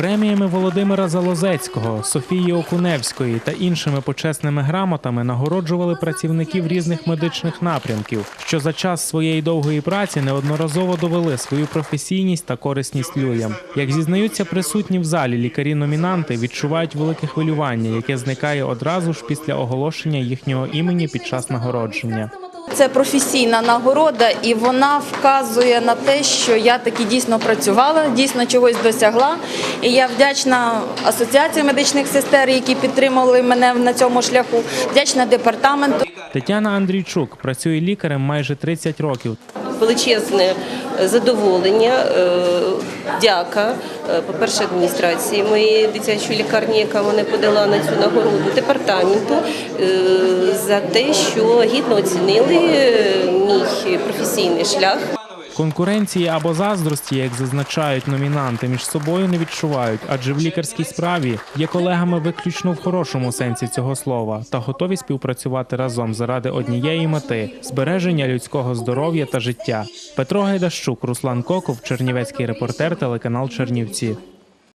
Преміями Володимира Залозецького, Софії Окуневської та іншими почесними грамотами нагороджували працівників різних медичних напрямків, що за час своєї довгої праці неодноразово довели свою професійність та корисність людям. Як зізнаються присутні в залі лікарі-номінанти, відчувають велике хвилювання, яке зникає одразу ж після оголошення їхнього імені під час нагородження. Це професійна нагорода, і вона вказує на те, що я таки дійсно працювала, дійсно чогось досягла. І я вдячна Асоціації медичних сестер, які підтримували мене на цьому шляху. Вдячна департаменту. Тетяна Андрійчук працює лікарем майже 30 років. величезне задоволення, е, дяка, по-перше, адміністрації моєї дитячої лікарні, яка мене подала на цю нагороду, департаменту е, за те, що гідно оцінили е, мій професійний шлях. Конкуренції або заздрості, як зазначають номінанти, між собою не відчувають, адже в лікарській справі є колегами виключно в хорошому сенсі цього слова та готові співпрацювати разом заради однієї мети збереження людського здоров'я та життя. Петро Гайдащук, Руслан Коков, Чернівецький репортер, телеканал Чернівці.